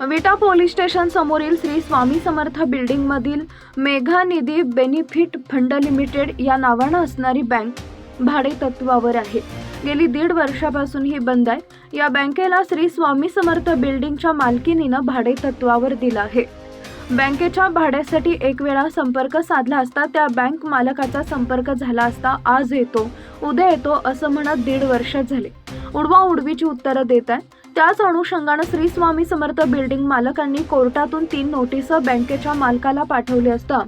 विटा police station समोरील Shri Swami Samarth building मधील Megha Nidhi benefit fund limited या नावानं असणारी बँक भाडे तत्वावर आहे. गेली दीड वर्षापासून ही बंद आहे. या बँकेला श्री स्वामी समर्थ बिल्डिंगच्या मालकीनीनं भाडे तत्वावर दिलं आहे. बँकेच्या भाड्यासाठी एक वेळा संपर्क साधला असता त्या बँक मालकाचा संपर्क झाला असता आज येतो उद्या येतो असं म्हणत दीड वर्ष झाले. उडवा उडवीची उत्तरं देत आहे त्याच अनुषंगानं श्री स्वामी समर्थ बिल्डिंग मालकांनी कोर्टातून तीन नोटिसं बँकेच्या मालकाला पाठवली असता.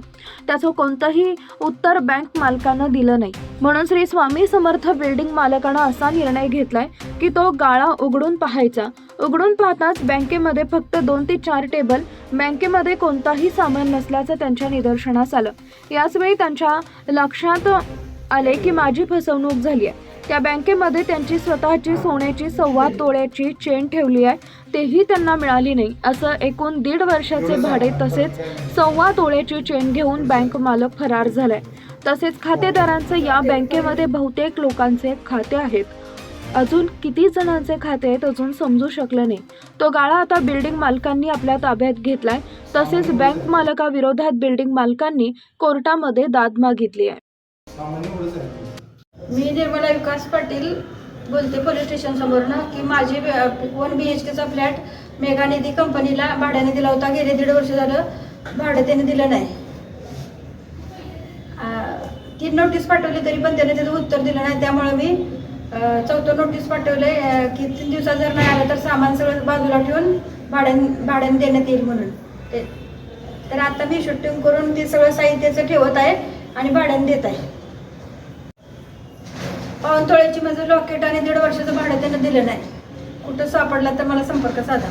त्याचं कोणतंही उत्तर बँक मालकानं दिलं नाही. म्हणून श्री स्वामी समर्थ बिल्डिंग मालकानं असा निर्णय घेतलाय की तो गाळा उघडून पाहायचा. उघडून पाहताच बँकेमध्ये फक्त दोन ते चार टेबल बँकेमध्ये कोणताही सामान नसल्याचं त्यांच्या निदर्शनास आलं. याचवेळी त्यांच्या लक्षात आले की माझी फसवणूक झाली आहे त्या बँकेमध्ये त्यांची स्वतःची सोन्याची सव्वा तोळ्याची चेन ठेवली आहे. तेही त्यांना मिळाली नाही. असं एकूण दीड वर्षाचे भाडे तसेच सव्वा तोळ्याची चेन घेऊन बँक मालक फरार झालाय. तसेच खातेदारांचं या बँकेमध्ये बहुतेक लोकांचे खाते आहेत. अजून किती जणांचे खाते आहेत अजून समजू शकलं नाही. तो गाळा आता बिल्डिंग मालकांनी आपल्या ताब्यात घेतलाय. तसेच बँक मालकाविरोधात बिल्डिंग मालकांनी कोर्टामध्ये दाद मागितली आहे. मी निर्मला विकास पाटील बोलते पोलीस स्टेशन समोरनं की माझी वन बी एच केचा फ्लॅट मेघानिधी कंपनीला भाड्याने दिला होता. गेले दीड वर्ष झालं भाडं त्याने दिलं नाही. ती तीन नोटीस पाठवली तरी पण त्याने त्याचं उत्तर दिलं नाही. त्यामुळे मी चौथं नोटीस पाठवले की तीन दिवसात जर नाही आलं तर सामान सगळं बाजूला ठेवून भाड्याने भाड्याने देण्यात येईल म्हणून. ते तर आता मी शूटिंग करून ते सगळं साहित्याचं ठेवत आहे आणि भाड्याने देत आहे. पावनतोळ्याची माझं लॉकेट आणि दीड वर्षाचं भाडं त्यानं दिलं नाही. कुठं सापडला तर मला संपर्क साधा.